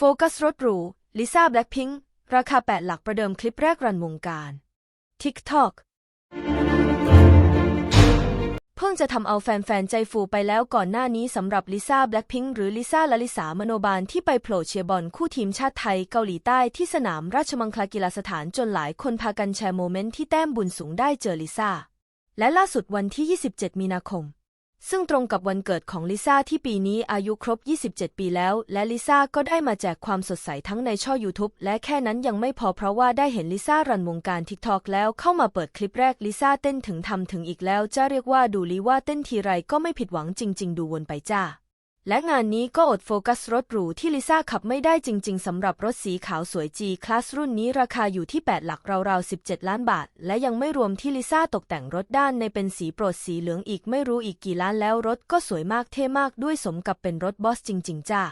โฟกัสรถหรูลิซ่าแบล็คพิงค์ราคา 8 หลักประเดิมคลิปแรกรันวงการ TikTok เพิ่งจะทำเอาแฟน ๆ ใจฟูไปแล้วก่อนหน้านี้สำหรับลิซ่าแบล็คพิงค์หรือลิซ่าลลิสามโนบาลที่ไปโผล่เชียร์บอลคู่ทีมชาติไทยเกาหลีใต้ที่สนามราชมังคลากีฬาสถานจนหลายคนพากันแชร์โมเมนต์ที่แต้มบุญสูงได้เจอลิซ่า และล่าสุดวันที่ 27 มีนาคม ซึ่งตรงกับวันเกิดของลิซ่าที่ปีนี้อายุครบ 27 ปีแล้ว และลิซ่าก็ได้มาแจกความสดใสทั้งในช่อ YouTube และแค่นั้นยังไม่พอเพราะว่าได้เห็นลิซ่ารันวงการ TikTok แล้วเข้ามาเปิดคลิปแรกลิซ่าเต้นถึงทำถึงอีกแล้วจะเรียกว่าดูลิว่าเต้นทีไรก็ไม่ผิดหวังจริง ๆ ดูวนไปจ้า และงานนี้ก็อดโฟกัสรถหรูที่ลิซ่าขับไม่ได้จริง ๆสำหรับรถสีขาวสวย G คลาสรุ่นนี้ราคาอยู่ที่ 8 หลักราวๆ 17 ล้านบาท และยังไม่รวมที่ลิซ่าตกแต่งรถด้านในเป็นสีโปรดสีเหลืองอีกไม่รู้อีกกี่ล้านแล้วรถก็สวยมากเท่มากด้วยสมกับเป็นรถบอสจริง ๆ จ้า